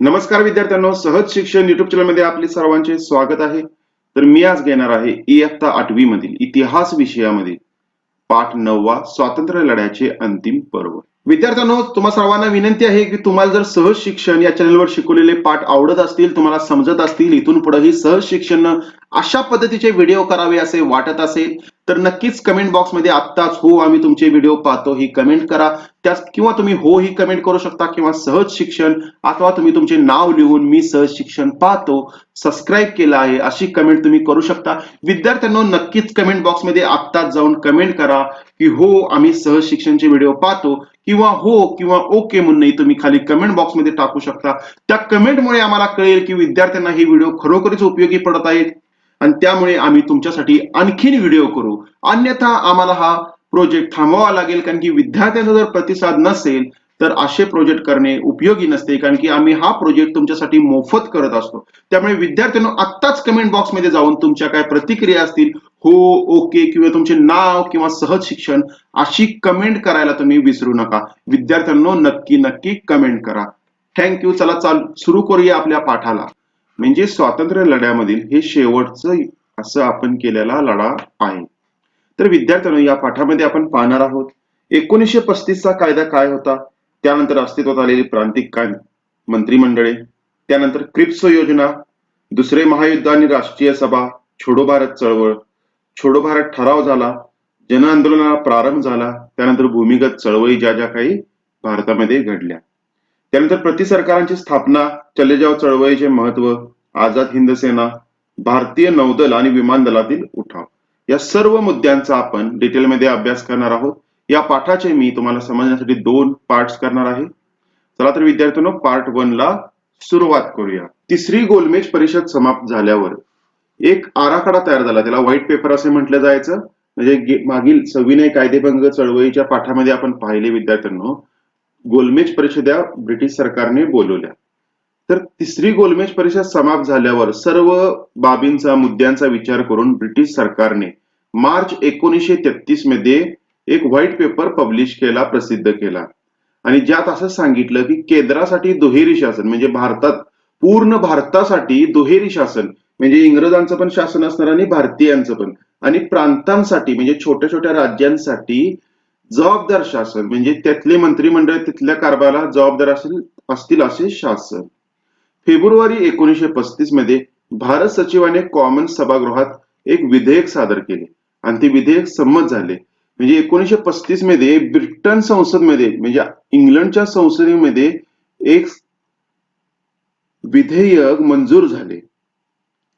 नमस्कार विद्यार्थ्यांनो सहज शिक्षण युट्यूब चॅनलमध्ये आपले सर्वांचे स्वागत आहे. तर मी आज घेणार आहे इयत्ता आठवी मधील इतिहास विषयामध्ये पाठ नववा स्वातंत्र्य लढ्याचे अंतिम पर्व. विद्यार्थ्यांनो तुम्हा सर्वांना विनंती आहे की तुम्हाला जर सहज शिक्षण या चॅनलवर शिकवलेले पाठ आवडत असतील तुम्हाला समजत असतील इथून पुढेही सहज शिक्षण अशा पद्धतीचे व्हिडिओ करावे असे वाटत असेल तर नक्कीच कमेंट बॉक्समध्ये आत्ताच हो आम्ही तुमचे व्हिडिओ पाहतो ही कमेंट करा. त्यात किंवा तुम्ही हो ही कमेंट करू शकता किंवा सहज शिक्षण अथवा तुम्ही तुमचे नाव लिहून मी सहज शिक्षण पाहतो. सबस्क्राईब केलं आहे अशी कमेंट तुम्ही करू शकता. विद्यार्थ्यांना नक्कीच कमेंट बॉक्समध्ये आत्ताच जाऊन कमेंट करा की हो आम्ही सहज शिक्षणचे व्हिडिओ पाहतो. किंवा हो किंवा ओके म्हणूनही तुम्ही खाली कमेंट बॉक्समध्ये टाकू शकता. त्या कमेंटमुळे आम्हाला कळेल की विद्यार्थ्यांना हे व्हिडिओ खरोखरीच उपयोगी पडत आहेत. आणि त्यामुळे आम्ही तुमच्यासाठी आणखीन व्हिडिओ करू. अन्यथा आम्हाला हा प्रोजेक्ट थांबवावा लागेल कारण की विद्यार्थ्यांचा जर प्रतिसाद नसेल तर असे प्रोजेक्ट करणे उपयोगी नसते कारण की आम्ही हा प्रोजेक्ट तुमच्यासाठी मोफत करत असतो. त्यामुळे विद्यार्थ्यांनो आत्ताच कमेंट बॉक्समध्ये जाऊन तुमच्या काय प्रतिक्रिया असतील हो ओके किंवा तुमचे नाव किंवा सहज शिक्षण अशी कमेंट करायला तुम्ही विसरू नका. विद्यार्थ्यांनो नक्की नक्की कमेंट करा. थँक्यू चला चाल सुरू करूया आपल्या पाठाला. म्हणजे स्वातंत्र्य लढ्यामधील हे शेवटचं असं आपण केलेला लढा आहे. तर विद्यार्थ्यांनो या पाठामध्ये आपण पाहणार आहोत एकोणीसशे पस्तीसचा कायदा काय होता? त्यानंतर अस्तित्वात आलेली प्रांतिक काय मंत्रिमंडळे त्यानंतर क्रिप्स योजना दुसरे महायुद्ध आणि राष्ट्रीय सभा छोडो भारत चळवळ छोडो भारत ठराव झाला जन आंदोलनाला प्रारंभ झाला त्यानंतर भूमिगत चळवळी ज्या ज्या काही भारतामध्ये घडल्या. त्यानंतर प्रति सरकारांची स्थापना चलेजाव चळवळीचे महत्त्व आझाद हिंद सेना भारतीय नौदल आणि विमान दलातील उठाव. या सर्व मुद्द्यांचा आपण डिटेलमध्ये अभ्यास करणार आहोत. या पाठाचे मी तुम्हाला समजण्यासाठी दोन पार्ट्स करणार आहे. चला तर विद्यार्थ्यांनो पार्ट वन ला सुरुवात करूया. तिसरी गोलमेज परिषद समाप्त झाल्यावर एक आराखडा तयार झाला. त्याला व्हाईट पेपर असे म्हटलं जायचं. म्हणजे मागील सविनय कायदेभंग चळवळीच्या पाठामध्ये आपण पाहिले विद्यार्थ्यांनो. गोलमेज परिषदा ब्रिटिश सरकारने बोलवल्या. तर तिसरी गोलमेज परिषद समाप्त झाल्यावर सर्व बाबींचा मुद्द्यांचा विचार करून ब्रिटिश सरकारने मार्च एकोणीसशे तेहतीसमध्ये एक व्हाईट पेपर पब्लिश केला प्रसिद्ध केला. आणि ज्यात असं सांगितलं की केंद्रासाठी दुहेरी शासन म्हणजे भारतात पूर्ण भारतासाठी दुहेरी शासन म्हणजे इंग्रजांचं पण शासन असणार आणि भारतीयांचं पण. आणि प्रांतांसाठी म्हणजे छोट्या छोट्या राज्यांसाठी जबाबदार शासन म्हणजे त्यातले मंत्रिमंडळ तिथल्या कारभाराला जबाबदार असेल असतील असे शासन. फेब्रुवारी एकोणीसशे पस्तीसमध्ये भारत सचिवाने कॉमन सभागृहात एक विधेयक सादर केले. आणि ते विधेयक संमत झाले. म्हणजे एकोणीसशे पस्तीसमध्ये ब्रिटन संसदमध्ये म्हणजे इंग्लंडच्या संसदेमध्ये एक विधेयक मंजूर झाले.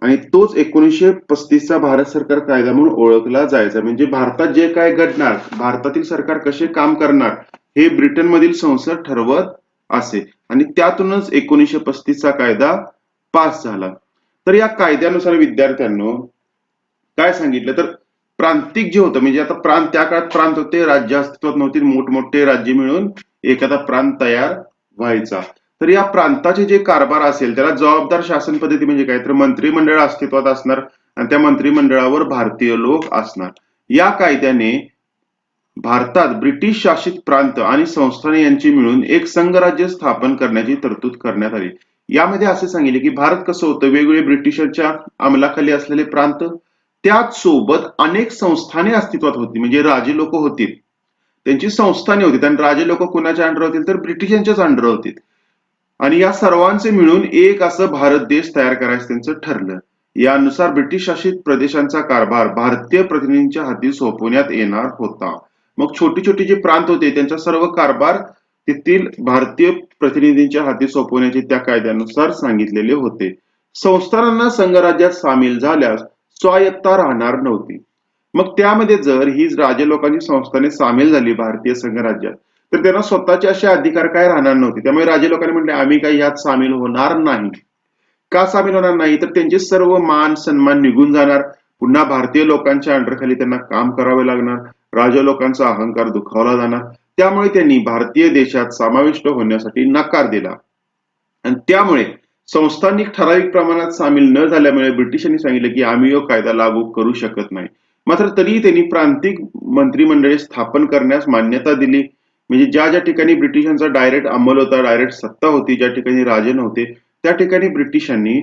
आणि तोच एकोणीसशे पस्तीसचा भारत सरकार कायदा म्हणून ओळखला जायचा. म्हणजे भारतात जे काय घडणार भारतातील सरकार कसे काम करणार हे ब्रिटनमधील संसद ठरवत असे. आणि त्यातूनच एकोणीसशे पस्तीसचा कायदा पास झाला. तर या कायद्यानुसार विद्यार्थ्यांनो काय सांगितलं? तर प्रांतिक जे होतं म्हणजे आता प्रांत त्या काळात प्रांत होते राज्य अस्तित्वात नव्हती मोठमोठे राज्य मिळून एखादा प्रांत तयार व्हायचा. तर या प्रांताचे जे कारभार असेल त्याला जबाबदार शासन पद्धती म्हणजे काय? तर मंत्रिमंडळ अस्तित्वात असणार आणि त्या मंत्रिमंडळावर भारतीय लोक असणार. या कायद्याने भारतात ब्रिटिश शासित प्रांत आणि संस्थाने यांची मिळून एक संघराज्य स्थापन करण्याची तरतूद करण्यात आली. यामध्ये असे सांगितले की भारत कसं होतं? वेगवेगळे ब्रिटिशांच्या अंमलाखाली असलेले प्रांत त्याच सोबत अनेक संस्थाने अस्तित्वात होती. म्हणजे राजे लोक होती त्यांची संस्थाने होती. आणि राजे लोक कुणाच्या अंडर होतील? तर ब्रिटिशांच्याच अंडर होतील. आणि या सर्वांचे मिळून एक असं भारत देश तयार करायचं त्यांचं ठरलं. यानुसार ब्रिटिश शासित प्रदेशांचा कारभार भारतीय प्रतिनिधींच्या हाती सोपवण्यात येणार होता. मग छोटी छोटी जे प्रांत होते त्यांचा सर्व कारभार तेथील भारतीय प्रतिनिधींच्या हाती सोपवण्याचे त्या कायद्यानुसार सांगितलेले होते. संस्थानांना संघराज्यात सामील झाल्यास स्वायत्ता राहणार नव्हती. मग त्यामध्ये जर ही राजे लोकांची संस्थाने सामील झाली भारतीय संघराज्यात तर त्यांना स्वतःचे असे अधिकार काय राहणार नव्हते. त्यामुळे राजे लोकांनी म्हटले आम्ही काही यात सामील होणार नाही. का सामील होणार नाही? तर त्यांचे सर्व मान सन्मान निघून जाणार. पुन्हा भारतीय लोकांच्या अंडरखाली त्यांना काम करावे लागणार. राजा लोकांचा अहंकार दुखावला जाणार. त्यामुळे त्यांनी भारतीय देशात समाविष्ट होण्यासाठी नकार दिला. आणि त्यामुळे संस्थानिक ठराविक प्रमाणात सामील न झाल्यामुळे ब्रिटिशांनी सांगितलं की आम्ही यो कायदा लागू करू शकत नाही. मात्र तरीही त्यांनी प्रांतिक मंत्रिमंडळे स्थापन करण्यास मान्यता दिली. म्हणजे ज्या ज्या ठिकाणी ब्रिटिशांचा डायरेक्ट अंमल होता डायरेक्ट सत्ता होती ज्या ठिकाणी राजे नव्हते त्या ठिकाणी ब्रिटिशांनी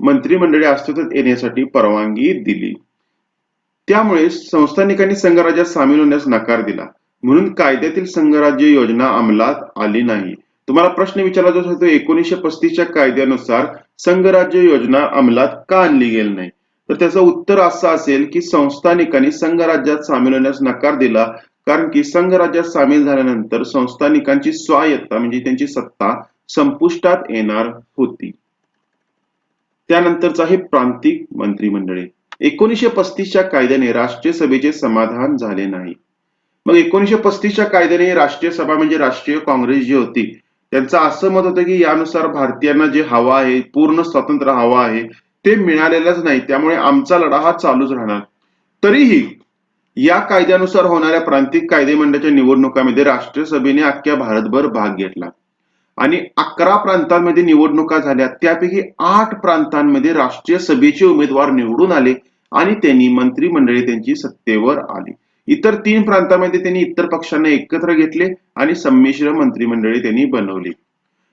मंत्रिमंडळे अस्तित्वात येण्यासाठी परवानगी दिली. त्यामुळे संस्थानिकांनी संघराज्यात सामील होण्यास नकार दिला. म्हणून कायद्यातील संघराज्य योजना अंमलात आली नाही. तुम्हाला प्रश्न विचारला जात होतो एकोणीसशे पस्तीसच्या कायद्यानुसार संघराज्य योजना अंमलात का आणली गेली नाही? तर त्याचं उत्तर असं असेल की संस्थानिकांनी संघराज्यात सामील होण्यास नकार दिला कारण की संघराज्यात सामील झाल्यानंतर संस्थानिकांची स्वायत्ता म्हणजे त्यांची सत्ता संपुष्टात येणार होती. त्यानंतरच आहे प्रांतिक मंत्रिमंडळे. एकोणीसशे पस्तीसच्या कायद्याने राष्ट्रीय सभेचे समाधान झाले नाही. मग एकोणीसशे पस्तीसच्या कायद्याने राष्ट्रीय सभा म्हणजे राष्ट्रीय काँग्रेस जी होती त्यांचं असं मत होतं की यानुसार भारतीयांना जे हवा आहे पूर्ण स्वातंत्र्य हवा आहे ते मिळालेलंच नाही. त्यामुळे आमचा लढा हा चालूच राहणार. तरीही या कायद्यानुसार होणाऱ्या प्रांतिक कायदेमंडळाच्या निवडणुकामध्ये राष्ट्रीय सभेने अख्ख्या भारतभर भाग घेतला. आणि अकरा प्रांतांमध्ये निवडणुका झाल्या. त्यापैकी आठ प्रांतांमध्ये राष्ट्रीय सभेचे उमेदवार निवडून आले आणि त्यांनी मंत्रिमंडळी त्यांची सत्तेवर आली. इतर तीन प्रांतांमध्ये त्यांनी इतर पक्षांना एकत्र घेतले आणि संमिश्र मंत्रिमंडळी त्यांनी बनवली.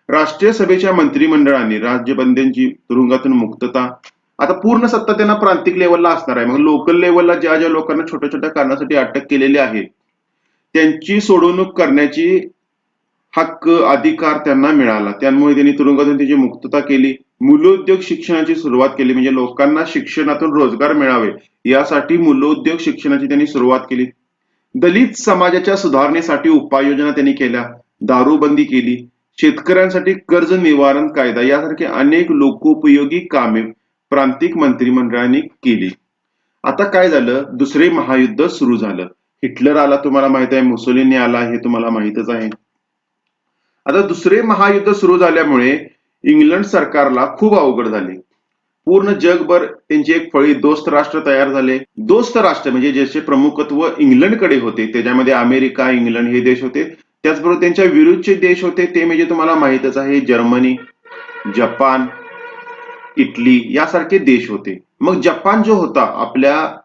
राष्ट्रीय सभेच्या मंत्रिमंडळाने राज्यबंद्यांची तुरुंगातून मुक्तता आता पूर्ण सत्ता त्यांना प्रांतिक लेवलला असणार आहे. मग लोकल लेवलला ज्या ज्या लोकांना छोट्या छोट्या कारणासाठी अटक केलेली आहे त्यांची सोडवणूक करण्याची हक्क अधिकार त्यांना मिळाला. त्यामुळे त्यांनी तुरुंगातून त्याची मुक्तता केली. मुलोद्योग शिक्षणाची सुरुवात केली. म्हणजे लोकांना शिक्षणातून रोजगार मिळावे यासाठी मुलोद्योग शिक्षणाची त्यांनी सुरुवात केली. दलित समाजाच्या सुधारणेसाठी उपाययोजना त्यांनी केल्या. दारूबंदी केली. शेतकऱ्यांसाठी कर्ज निवारण कायदा यासारखे अनेक लोकोपयोगी कामे प्रांतिक मंत्रिमंडळाने केली. आता काय झालं? दुसरे महायुद्ध सुरू झालं. हिटलर आला तुम्हाला माहीत आहे. मुसोलिनी आला हे तुम्हाला माहितच आहे. आता दुसरे महायुद्ध सुरू झाल्यामुळे इंग्लंड सरकारला खूप अवघड झाले. पूर्ण जगभर त्यांची एक फळी दोस्त राष्ट्र तयार झाले. दोस्त राष्ट्र म्हणजे ज्याचे प्रमुखत्व इंग्लंडकडे होते. त्याच्यामध्ये अमेरिका इंग्लंड हे देश होते. त्याचबरोबर त्यांच्या विरुद्धचे देश होते. ते म्हणजे तुम्हाला माहितच आहे जर्मनी जपान इटली यासारखे देश होते. मग जपान जो होता आपल्या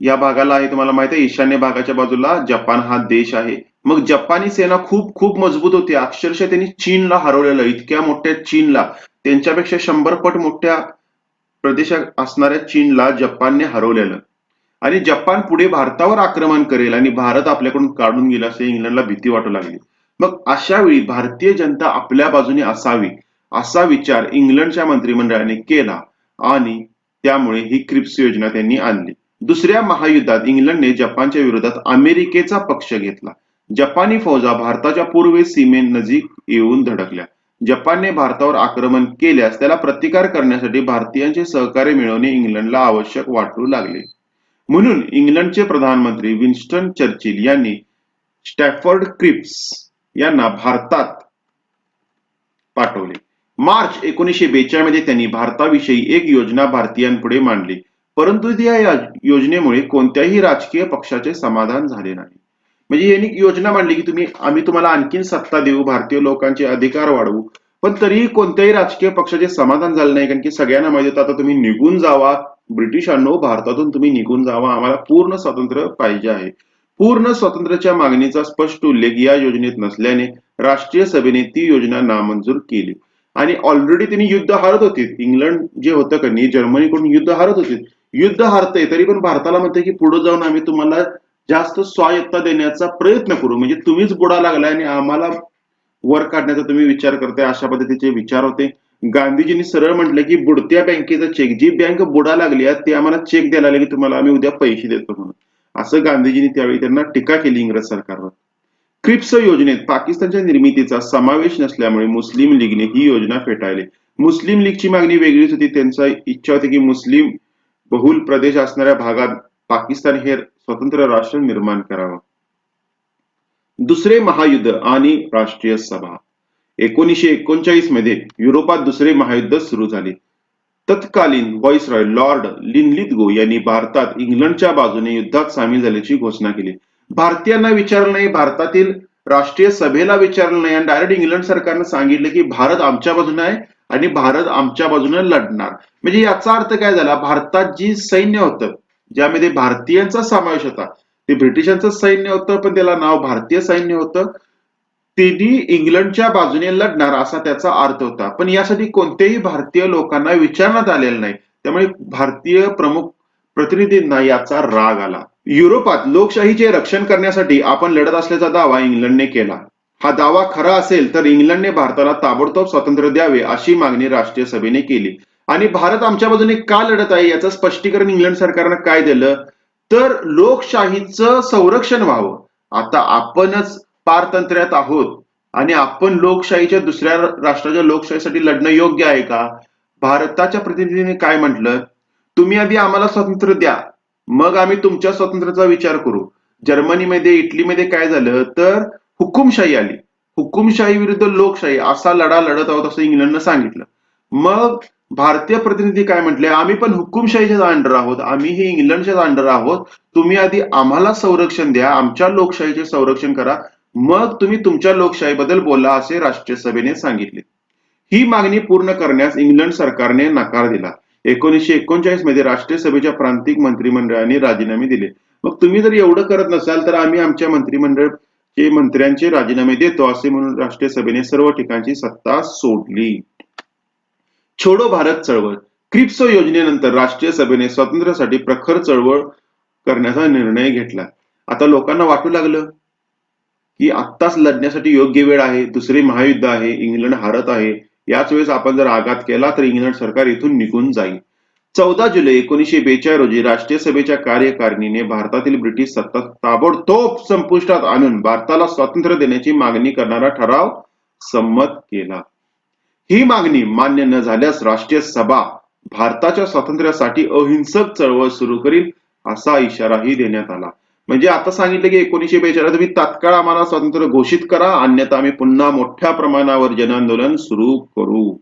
या भागाला आहे तुम्हाला माहीत आहे ईशान्य भागाच्या बाजूला जपान हा देश आहे. मग जपानी सेना खूप खूप मजबूत होती. अक्षरशः त्यांनी चीनला हरवलेलं इतक्या मोठ्या चीनला. त्यांच्यापेक्षा शंभर पट मोठ्या प्रदेशात असणाऱ्या चीनला जपानने हरवलेलं. आणि जपान पुढे भारतावर आक्रमण करेल आणि भारत आपल्याकडून काढून गेला असे इंग्लंडला भीती वाटू लागली. मग अशा वेळी भारतीय जनता आपल्या बाजूने असावी. असा विचार इंग्लंडच्या मंत्रिमंडळाने केला आणि त्यामुळे ही क्रिप्स योजना त्यांनी आणली. दुसऱ्या महायुद्धात इंग्लंडने जपानच्या विरोधात अमेरिकेचा पक्ष घेतला. जपानी फौजा भारताच्या पूर्वे सीमेनजीक येऊन धडकल्या. जपानने भारतावर आक्रमण केल्यास त्याला प्रतिकार करण्यासाठी भारतीयांचे सहकार्य मिळवणे इंग्लंडला आवश्यक वाटू लागले. म्हणून इंग्लंडचे प्रधानमंत्री विन्स्टन चर्चिल यांनी स्टॅफर्ड क्रिप्स यांना भारतात पाठवले. मार्च एकोणीसशे बेचाळीसमध्ये त्यांनी भारताविषयी एक योजना भारतीयांपुढे मांडली. परंतु या योजनेमुळे कोणत्याही राजकीय पक्षाचे समाधान झाले नाही. म्हणजे यांनी योजना मांडली की तुम्ही आम्ही तुम्हाला आणखीन सत्ता देऊ भारतीय लोकांचे अधिकार वाढवू. पण तरीही कोणत्याही राजकीय पक्षाचे समाधान झालं नाही कारण की सगळ्यांना माहिती होतं आता तुम्ही निघून जावा. ब्रिटिशांनो भारतातून तुम्ही निघून जावा. आम्हाला पूर्ण स्वातंत्र्य पाहिजे आहे. पूर्ण स्वातंत्र्याच्या मागणीचा स्पष्ट उल्लेख या योजनेत नसल्याने राष्ट्रीय सभेने ती योजना नामंजूर केली. आणि ऑलरेडी त्यांनी युद्ध हारत होती. इंग्लंड जे होतं का नाही जर्मनीकडून युद्ध हारत होते. युद्ध हारतंय तरी पण भारताला म्हणते की पुढे जाऊन आम्ही तुम्हाला जास्त स्वायत्ता देण्याचा प्रयत्न करू. म्हणजे तुम्हीच बुडा लागलाय आणि आम्हाला वर काढण्याचा तुम्ही विचार करताय अशा पद्धतीचे विचार होते. गांधीजींनी सरळ म्हटलं की बुडत्या बँकेचा चेक जी बँक बुडा लागली आहे ते आम्हाला चेक द्यायला लागले की तुम्हाला आम्ही उद्या पैसे देतो म्हणून. असं गांधीजींनी त्यावेळी त्यांना टीका केली इंग्रज सरकारवर. क्रिप्स योजनेत पाकिस्तानच्या निर्मितीचा समावेश नसल्यामुळे मुस्लिम लीगने ही योजना फेटाळली. मुस्लिम लीगची मागणी वेगळीच होती. त्यांचा इच्छा होती की मुस्लिम बहुल प्रदेश असणाऱ्या भागात पाकिस्तान हे स्वतंत्र राष्ट्र निर्माण करावं. दुसरे महायुद्ध आणि राष्ट्रीय सभा. एकोणीसशे एकोणचाळीसमध्ये युरोपात दुसरे महायुद्ध सुरू झाले. तत्कालीन व्हॉइसरॉय लॉर्ड लिनलिथगो यांनी भारतात इंग्लंडच्या बाजूने युद्धात सामील झाल्याची घोषणा केली. भारतीयांना विचारलं नाही भारतातील राष्ट्रीय सभेला विचारलं नाही. आणि डायरेक्ट इंग्लंड सरकारनं सांगितलं की भारत आमच्या बाजूने आहे आणि भारत आमच्या बाजूने लढणार. म्हणजे याचा अर्थ काय झाला? भारतात जी सैन्य होतं ज्यामध्ये भारतीयांचा समावेश होता ते ब्रिटिशांचं सैन्य होतं पण त्याला नाव भारतीय सैन्य होतं. त्यांनी इंग्लंडच्या बाजूने लढणार असा त्याचा अर्थ होता. पण यासाठी कोणत्याही भारतीय लोकांना विचारण्यात आलेलं नाही. त्यामुळे भारतीय प्रमुख प्रतिनिधींना याचा राग आला. युरोपात लोकशाहीचे रक्षण करण्यासाठी आपण लढत असल्याचा दावा इंग्लंडने केला. हा दावा खरा असेल तर इंग्लंडने भारताला ताबडतोब स्वातंत्र्य द्यावे अशी मागणी राष्ट्रीय सभेने केली. आणि भारत आमच्या बाजूने का लढत आहे याचं स्पष्टीकरण इंग्लंड सरकारनं काय दिलं? तर लोकशाहीचं संरक्षण व्हावं. आता आपणच पारतंत्र्यात आहोत. आणि आपण लोकशाहीच्या दुसऱ्या राष्ट्राच्या लोकशाहीसाठी लढणं योग्य आहे का? भारताच्या प्रतिनिधीने काय म्हटलं? तुम्ही आधी आम्हाला स्वातंत्र्य द्या. मग आम्ही तुमच्या स्वातंत्र्याचा विचार करू. जर्मनीमध्ये इटलीमध्ये काय झालं? तर हुकुमशाही आली. हुकुमशाही विरुद्ध लोकशाही असा लढा लढत आहोत असं इंग्लंडनं सांगितलं. मग भारतीय प्रतिनिधी काय म्हटले? आम्ही पण हुकुमशाहीच्या अंडर आहोत. आम्ही हे इंग्लंडच्याच अंडर आहोत. तुम्ही आधी आम्हाला संरक्षण द्या. आमच्या लोकशाहीचे संरक्षण करा. मग तुम्ही तुमच्या लोकशाहीबद्दल बोला असे राष्ट्रीय सभेने सांगितले. ही मागणी पूर्ण करण्यास इंग्लंड सरकारने नकार दिला. एकोणीसशे एकोणचाळीसमध्ये राष्ट्रीय सभेच्या प्रांतिक मंत्रिमंडळाने राजीनामे दिले. मग तुम्ही जर एवढं करत नसाल तर आम्ही आमच्या मंत्रिमंडळचे मंत्र्यांचे राजीनामे देतो असे म्हणून राष्ट्रीय सभेने सर्व ठिकाणची सत्ता सोडली. छोडो भारत चळवळ. क्रिप्सो योजनेनंतर राष्ट्रीय सभेने स्वातंत्र्यासाठी प्रखर चळवळ करण्याचा निर्णय घेतला. आता लोकांना वाटू लागलं की आत्ताच लढण्यासाठी योग्य वेळ आहे दुसरे महायुद्ध आहे इंग्लंड हारत आहे याच वेळेस आपण जर आघात केला तर इंग्लंड सरकार इथून निघून जाईल. चौदा जुलै एकोणीसशे बेचाळीस रोजी राष्ट्रीय सभेच्या कार्यकारिणीने भारतातील ब्रिटिश सत्ता ताबडतोब संपुष्टात आणून भारताला स्वातंत्र्य देण्याची मागणी करणारा ठराव संमत केला. ही मागणी मान्य न झाल्यास राष्ट्रीय सभा भारताच्या स्वातंत्र्यासाठी अहिंसक चळवळ सुरू करील असा इशाराही देण्यात आला. म्हणजे आता सांगितलं की एकोणीसशे बेचाळीस तुम्ही तात्काळ आम्हाला स्वातंत्र्य घोषित करा अन्यथा आम्ही पुन्हा मोठ्या प्रमाणावर जनआंदोलन सुरू करू.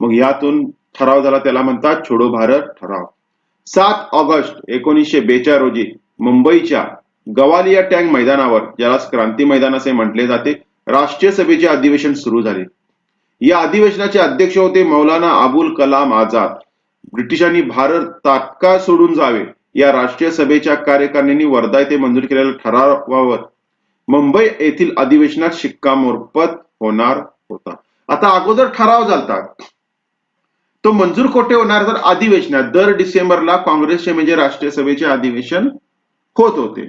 मग यातून ठराव झाला त्याला म्हणतात छोडो भारत ठराव. सात ऑगस्ट एकोणीसशे बेचाळ रोजी मुंबईच्या गवालिया टँक मैदानावर ज्याला क्रांती मैदान असे म्हटले जाते राष्ट्रीय सभेचे अधिवेशन सुरू झाले. या अधिवेशनाचे अध्यक्ष होते मौलाना अबुल कलाम आझाद. ब्रिटिशांनी भारत तात्काळ सोडून जावे. या राष्ट्रीय सभेच्या कार्यकारिणीने वर्धा येथे मंजूर केलेल्या ठरावावर मुंबई येथील अधिवेशनात शिक्कामोर्फत होणार होता. आता अगोदर ठराव झालता. तो मंजूर कोठे होणार तर अधिवेशनात. दर डिसेंबरला काँग्रेसचे म्हणजे राष्ट्रीय सभेचे अधिवेशन होत होते.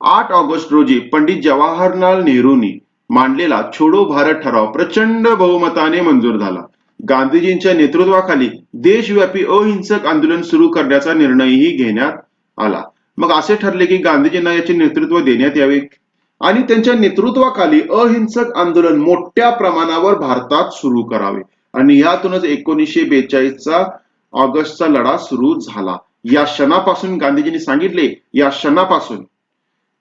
आठ ऑगस्ट रोजी पंडित जवाहरलाल नेहरूंनी मांडलेला छोडो भारत ठराव प्रचंड बहुमताने मंजूर झाला. गांधीजींच्या नेतृत्वाखाली देशव्यापी अहिंसक आंदोलन सुरू करण्याचा निर्णयही घेण्यात आला. मग असे ठरले की गांधीजींना याचे नेतृत्व देण्यात यावे. आणि त्यांच्या नेतृत्वाखाली अहिंसक आंदोलन मोठ्या प्रमाणावर भारतात सुरू करावे. आणि यातूनच एकोणीसशे बेचाळीसचा ऑगस्टचा लढा सुरू झाला. या क्षणापासून गांधीजींनी सांगितले या क्षणापासून.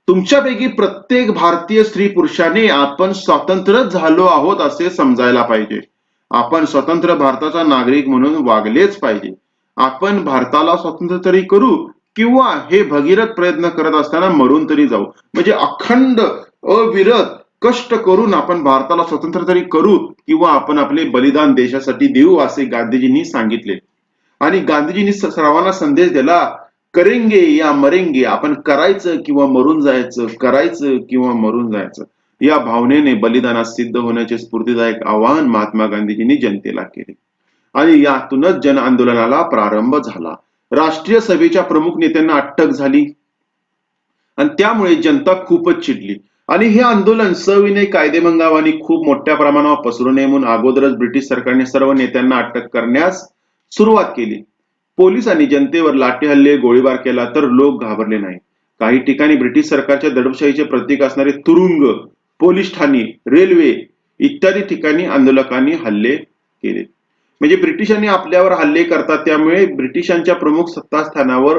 तुमच्यापैकी प्रत्येक भारतीय स्त्री पुरुषाने आपण स्वातंत्र्य झालो आहोत असे समजायला पाहिजे. आपण स्वतंत्र भारताचा नागरिक म्हणून वागलेच पाहिजे. आपण भारताला स्वतंत्र तरी करू किंवा हे भगीरथ प्रयत्न करत असताना मरून तरी जाऊ. म्हणजे अखंड अविरत कष्ट करून आपण भारताला स्वतंत्र तरी करू किंवा आपण आपले बलिदान देशासाठी देऊ असे गांधीजींनी सांगितले. आणि गांधीजींनी सर्वांना संदेश दिला करेंगे या मरेंगे आपण करायचं किंवा मरून जायचं करायचं किंवा मरून जायचं. या भावनेने बलिदानात सिद्ध होण्याचे स्फूर्तीदायक आवाहन महात्मा गांधीजींनी जनतेला केले. आणि यातूनच जन आंदोलनाला प्रारंभ झाला. राष्ट्रीय सभेच्या प्रमुख नेत्यांना अटक झाली. आणि त्यामुळे जनता खूपच चिडली. आणि हे आंदोलन सविनय कायदेभंगावानी खूप मोठ्या प्रमाणावर पसरू नये म्हणून अगोदरच ब्रिटिश सरकारने सर्व नेत्यांना अटक करण्यास सुरुवात केली. पोलिसांनी जनतेवर लाठी हल्ले गोळीबार केला तर लोक घाबरले नाही काही ठिकाणी ब्रिटिश सरकारच्या दडपशाहीचे प्रतीक असणारे तुरुंग पोलीस ठाणे रेल्वे इत्यादी ठिकाणी आंदोलकांनी हल्ले केले. म्हणजे ब्रिटिशांनी आपल्यावर हल्ले करतात त्यामुळे ब्रिटिशांच्या प्रमुख सत्तास्थानावर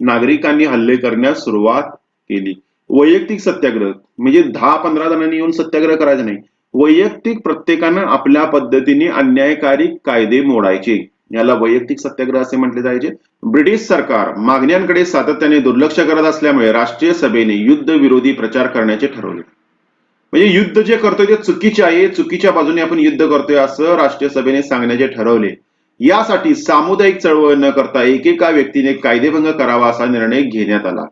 नागरिकांनी हल्ले करण्यास सुरुवात केली. वैयक्तिक सत्याग्रह म्हणजे दहा पंधरा जणांनी येऊन सत्याग्रह करायचा नाही. वैयक्तिक प्रत्येकानं आपल्या पद्धतीने अन्यायकारी कायदे मोडायचे. याला वैयक्तिक सत्याग्रह असे म्हटले जायचे. ब्रिटिश सरकार मागण्यांकडे सातत्याने दुर्लक्ष करत असल्यामुळे राष्ट्रीय सभेने युद्ध विरोधी प्रचार करण्याचे ठरवले. म्हणजे युद्ध जे करतोय ते चुकीचे आहे चुकीच्या बाजूने आपण युद्ध करतोय असं राष्ट्रीय सभेने सांगण्याचे ठरवले. यासाठी सामुदायिक चळवळ न करता एकेका व्यक्तीने कायदेभंग करावा असा निर्णय घेण्यात आला.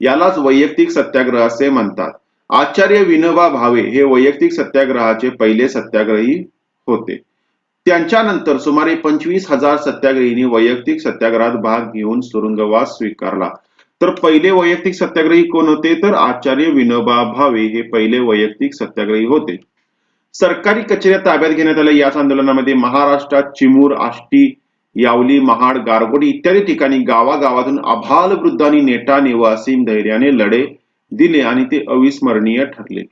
यालाच वैयक्तिक सत्याग्रह असे म्हणतात. आचार्य विनोबा भावे हे वैयक्तिक सत्याग्रहाचे पहिले सत्याग्रही होते. त्यांच्यानंतर सुमारे पंचवीस हजार सत्याग्रहींनी वैयक्तिक सत्याग्रहात भाग घेऊन सुरुंगवास स्वीकारला. तर पहिले वैयक्तिक सत्याग्रही कोण होते? तर आचार्य विनोबा भावे हे पहिले वैयक्तिक सत्याग्रही होते. सरकारी कचेऱ्या ताब्यात घेण्यात आल्या. याच आंदोलनामध्ये महाराष्ट्रात चिमूर आष्टी यावली महाड गारगोडी इत्यादी ठिकाणी गावागावातून अभाल वृद्धांनी नेटाने व असीम धैर्याने लढे दिले आणि ते अविस्मरणीय ठरले.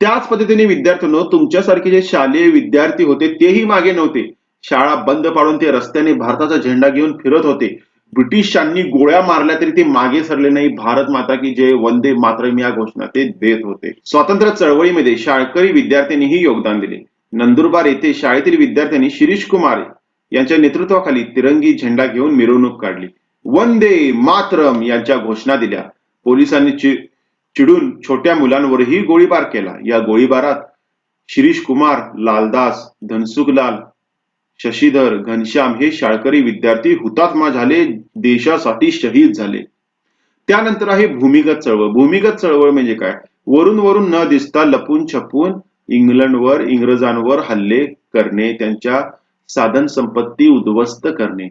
त्याच पद्धतीने विद्यार्थ्यांनो तुमच्यासारखे जे शालेय विद्यार्थी होते तेही मागे नव्हते. शाळा बंद पाडून ते रस्त्याने भारताचा झेंडा घेऊन फिरत होते. ब्रिटिशांनी गोळ्या मारल्या तरी ते मागे सरले नाही. भारत माता की जे वंदे मातरम या घोषणा ते देत होते. स्वातंत्र्य चळवळीमध्ये शाळकरी विद्यार्थ्यांनीही योगदान दिले. नंदुरबार येथे शाळेतील विद्यार्थ्यांनी शिरीष कुमार यांच्या नेतृत्वाखाली तिरंगी झेंडा घेऊन मिरवणूक काढली. वंदे मातरम यांच्या घोषणा दिल्या. पोलिसांनी चिडून छोट्या मुलांवरही गोळीबार केला. या गोळीबारात शिरीष कुमार लालदास धनसुखलाल शशीधर घनश्याम हे शाळकरी विद्यार्थी हुतात्मा झाले देशासाठी शहीद झाले. त्यानंतर आहे भूमिगत चळवळ. भूमिगत चळवळ म्हणजे काय? वरून वरून न दिसता लपून छपून इंग्लंडवर इंग्रजांवर हल्ले करणे त्यांच्या साधन संपत्ती उद्ध्वस्त करणे.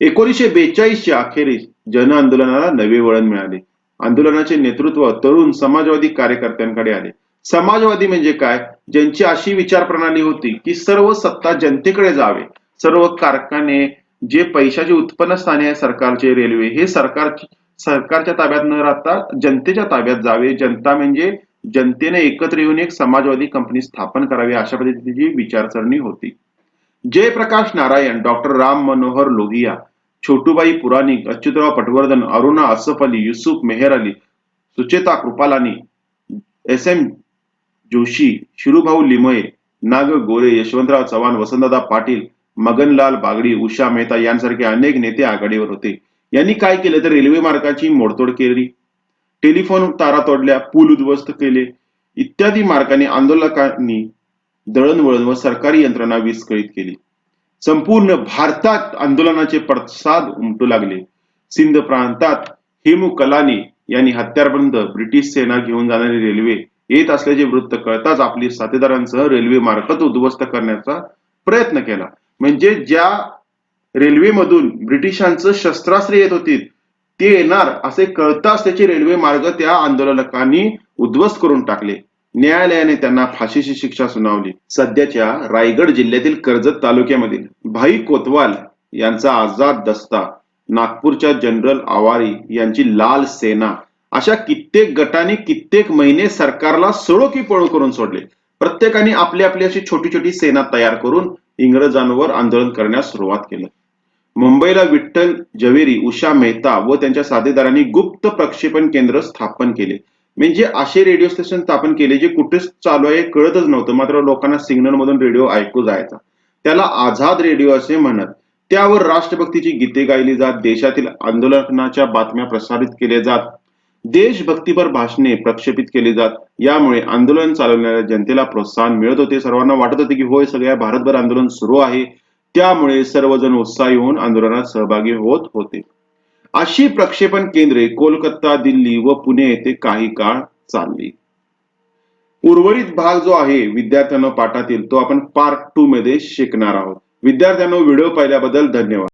एकोणीसशे बेचाळीसच्या अखेरीस जन आंदोलनाला नवे वळण मिळाले. आंदोलनाचे नेतृत्व तरुण समाजवादी कार्यकर्त्यांकडे आले. समाजवादी म्हणजे काय? ज्यांची अशी विचार प्रणाली होती की सर्व सत्ता जनतेकडे जावे. सर्व कारखाने जे पैशाचे उत्पन्न स्थाने आहे सरकारचे रेल्वे हे सरकार सरकारच्या ताब्यात न राहता जनतेच्या ताब्यात जावे. जनता म्हणजे जनतेने एकत्र येऊन एक समाजवादी कंपनी स्थापन करावी अशा पद्धतीची विचारसरणी होती. Jayaprakash Narayan doctor Ram Manohar Lohia Chhotubai Puranik Achyutrao Patwardhan Aruna Asaf Ali Yusuf Meher Ali Sucheta Kripalani S M Joshi Shirubhau Limaye Nag Gore Yashwantrao Chavan Vasantdada Patil Maganlal Bagdi Usha Mehta यांसारखे अनेक नेते आघाडीवर होते. यांनी काय केलं तर रेल्वे मार्गाची मोडतोड केली? टेलिफोन तारा तोडल्या पूल उद्ध्वस्त केले. इत्यादी मार्गाने आंदोलकांनी दळणवळण व सरकारी यंत्रणा विस्कळीत केली. संपूर्ण भारतात आंदोलनाचे पडसाद उमटू लागले. सिंध प्रांतात हेमू कलानी यांनी हत्यारबंद ब्रिटिश सेना घेऊन जाणारी रेल्वे येत असल्याचे वृत्त कळताच आपली साथीदारांसह रेल्वे मार्फत उद्ध्वस्त करण्याचा प्रयत्न केला. म्हणजे ज्या रेल्वेमधून ब्रिटिशांचं शस्त्रास्त्र येत होती ते येणार असे कळताच त्याचे रेल्वे मार्ग त्या आंदोलकांनी उद्ध्वस्त करून टाकले. न्यायालयाने त्यांना फाशीची शिक्षा सुनावली. सध्याच्या रायगड जिल्ह्यातील कर्जत तालुक्यामधील भाई कोतवाल यांचा आझाद दस्ता नागपूरच्या जनरल आवारी यांची लाल सेना अशा कित्येक गटांनी कित्येक महिने सरकारला सळो की पळो करून सोडले. प्रत्येकाने आपली आपली अशी छोटी छोटी सेना तयार करून इंग्रजांवर आंदोलन करण्यास सुरुवात केलं. मुंबईला विठ्ठल जवेरी उषा मेहता व त्यांच्या साथीदारांनी गुप्त प्रक्षेपण केंद्र स्थापन केले. म्हणजे असे रेडिओ स्टेशन स्थापन केले जे कुठेच चालू आहे कळतच नव्हतं. मात्र लोकांना सिग्नल मधून रेडिओ ऐकू जायचा. त्याला आझाद रेडिओ असे म्हणत. त्यावर राष्ट्रभक्तीची गीते गायली जात. देशातील आंदोलनाच्या बातम्या प्रसारित केल्या जात. देशभक्तीपर भाषणे प्रक्षेपित केली जात. यामुळे आंदोलन चालवणाऱ्या जनतेला प्रोत्साहन मिळत होते. सर्वांना वाटत होते की होय सगळ्या भारतभर आंदोलन सुरू आहे. त्यामुळे सर्वजण उत्साही होऊन आंदोलनात सहभागी होत होते. अशी प्रक्षेपण केंद्रे कोलकाता दिल्ली व पुणे येथे काही काळ चालली. उर्वरित भाग जो आहे विद्यार्थ्यांना पाठातील तो आपण पार्ट टू मध्ये शिकणार आहोत. विद्यार्थ्यांना व्हिडिओ पाहिल्याबद्दल धन्यवाद.